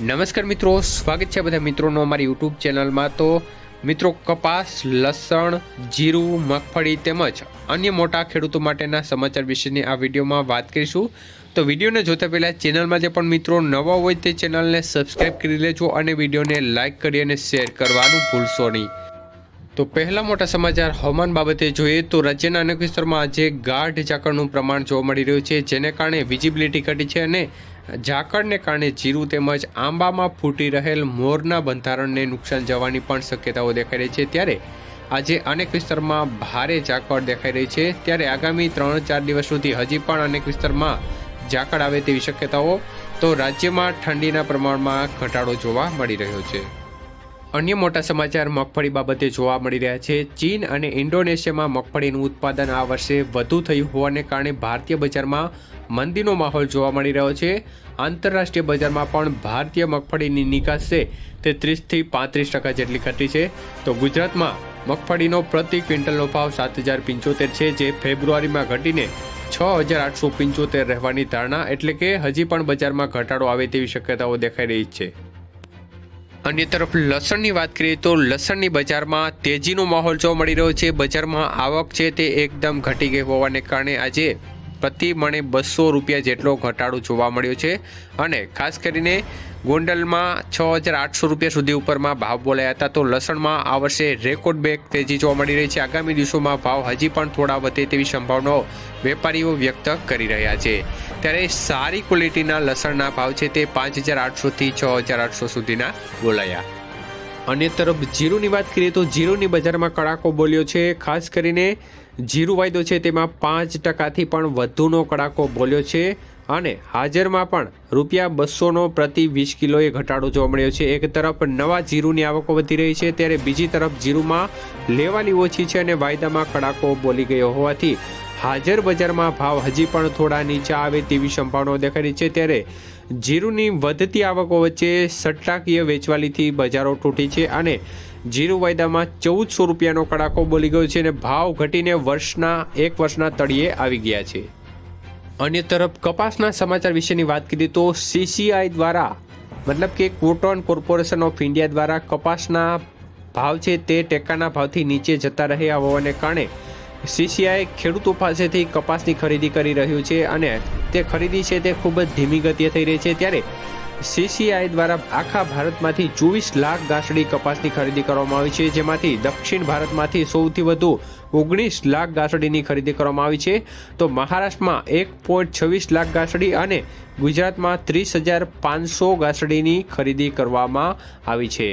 નમસ્કાર મિત્રો, સ્વાગત છે બધા મિત્રોનો અમારી યુટ્યુબ ચેનલમાં. તો મિત્રો, કપાસ, લસણ, જીરું, મગફળી તેમજ અન્ય મોટા ખેડૂતો માટેના સમાચાર વિશેની આ વિડીયોમાં વાત કરીશું. તો વિડીયોને જોતા પહેલાં ચેનલમાં જે પણ મિત્રો નવા હોય તે ચેનલને સબસ્ક્રાઈબ કરી લેજો અને વિડીયોને લાઇક કરી અને શેર કરવાનું ભૂલશો નહીં. તો પહેલા મોટા સમાચાર હવામાન બાબતે જોઈએ તો રાજ્યના અનેક વિસ્તારમાં આજે ગાઢ ઝાકળનું પ્રમાણ જોવા મળી રહ્યું છે, જેને કારણે વિઝિબિલિટી ઘટી છે અને ઝાકળને કારણે જીરું તેમજ આંબામાં ફૂટી રહેલ મોરના બંધારણને નુકસાન જવાની પણ શક્યતાઓ દેખાઈ રહી છે. ત્યારે આજે અનેક વિસ્તારમાં ભારે ઝાકળ દેખાઈ રહી છે. ત્યારે આગામી ત્રણ ચાર દિવસ સુધી હજી પણ અનેક વિસ્તારમાં ઝાકળ આવે તેવી શક્યતાઓ તો રાજ્યમાં ઠંડીના પ્રમાણમાં ઘટાડો જોવા મળી રહ્યો છે. અન્ય મોટા સમાચાર મગફળી બાબતે જોવા મળી રહ્યા છે. ચીન અને ઇન્ડોનેશિયામાં મગફળીનું ઉત્પાદન આ વર્ષે વધુ થયું હોવાને કારણે ભારતીય બજારમાં મંદીનો માહોલ જોવા મળી રહ્યો છે. આંતરરાષ્ટ્રીય બજારમાં પણ ભારતીય મગફળીની નિકાસ છે. તે ત્રીસથી પાંત્રીસ ટકા જેટલી ઘટી છે. તો ગુજરાતમાં મગફળીનો પ્રતિ ક્વિન્ટલનો ભાવ સાત હજાર પંચોતેર છે, જે ફેબ્રુઆરીમાં ઘટીને છ હજાર આઠસો પંચોતેર રહેવાની ધારણા એટલે કે હજી પણ બજારમાં ઘટાડો આવે તેવી શક્યતાઓ દેખાઈ રહી છે. અન્ય તરફ લસણની વાત કરીએ તો લસણની બજારમાં તેજીનો માહોલ જોવા મળી રહ્યો છે. બજારમાં આવક છે તે એકદમ ઘટી ગઈ હોવાને કારણે આજે પ્રતિ મણે બસો રૂપિયા જેટલો ઘટાડો જોવા મળ્યો છે અને ખાસ કરીને ગોંડલમાં છ હજાર આઠસો રૂપિયા સુધી ઉપરમાં ભાવ બોલાયા હતા. તો લસણમાં આ વર્ષે રેકોર્ડ બેક તેજી જોવા મળી રહી છે. આગામી દિવસોમાં ભાવ હજી પણ થોડા વધે તેવી સંભાવનાઓ વેપારીઓ વ્યક્ત કરી રહ્યા છે. ત્યારે સારી ક્વોલિટીના લસણના ભાવ છે તે પાંચ હજાર આઠસોથી છ હજાર આઠસો સુધીના બોલાયા. અન્ય તરફ જીરુની વાત કરીએ તો જીરુની બજારમાં કડાકો બોલ્યો છે. ખાસ કરીને જીરુ વાયદો છે તેમાં પાંચ ટકાથી પણ વધુનો કડાકો બોલ્યો છે અને હાજરમાં પણ રૂપિયા બસોનો પ્રતિ વીસ કિલોએ ઘટાડો જોવા મળ્યો છે. એક તરફ નવા જીરુની આવકો વધી રહી છે, ત્યારે બીજી તરફ જીરુમાં લેવાની ઓછી છે અને વાયદામાં કડાકો બોલી ગયો હોવાથી હાજર બજારમાં ભાવ હજી પણ થોડા નીચે આવે તેવી સંભાવનાઓ દેખાઈ રહી છે. ત્યારે જીરુની વધતી આવકો વચ્ચે સટ્ટાકીય વેચવાલીથી બજારો તૂટી છે અને જીરુ વાયદામાં ચૌદસો રૂપિયાનો કડાકો બોલી ગયો છે અને ભાવ ઘટીને વર્ષના, એક વર્ષના તળિયે આવી ગયા છે. અન્ય તરફ કપાસના સમાચાર વિશેની વાત કરીએ તો સીસીઆઈ દ્વારા, મતલબ કે કોટન કોર્પોરેશન ઓફ ઇન્ડિયા દ્વારા કપાસના ભાવ છે તે ટેકાના ભાવથી નીચે જતા રહ્યા હોવાને કારણે સીસીઆઈ ખેડૂતો પાસેથી કપાસની ખરીદી કરી રહ્યું છે અને તે ખરીદી છે તે ખૂબ જ ધીમી ગતિએ થઈ રહી છે. ત્યારે સીસીઆઈ દ્વારા આખા ભારતમાંથી ચોવીસ લાખ ગાંસડી કપાસની ખરીદી કરવામાં આવી છે, જેમાંથી દક્ષિણ ભારતમાંથી સૌથી વધુ ઓગણીસ લાખ ગાંસડીની ખરીદી કરવામાં આવી છે. તો મહારાષ્ટ્રમાં એક પોઈન્ટ છવ્વીસ લાખ ગાંસડી અને ગુજરાતમાં ત્રીસ હજાર પાંચસો ગાંસડીની ખરીદી કરવામાં આવી છે.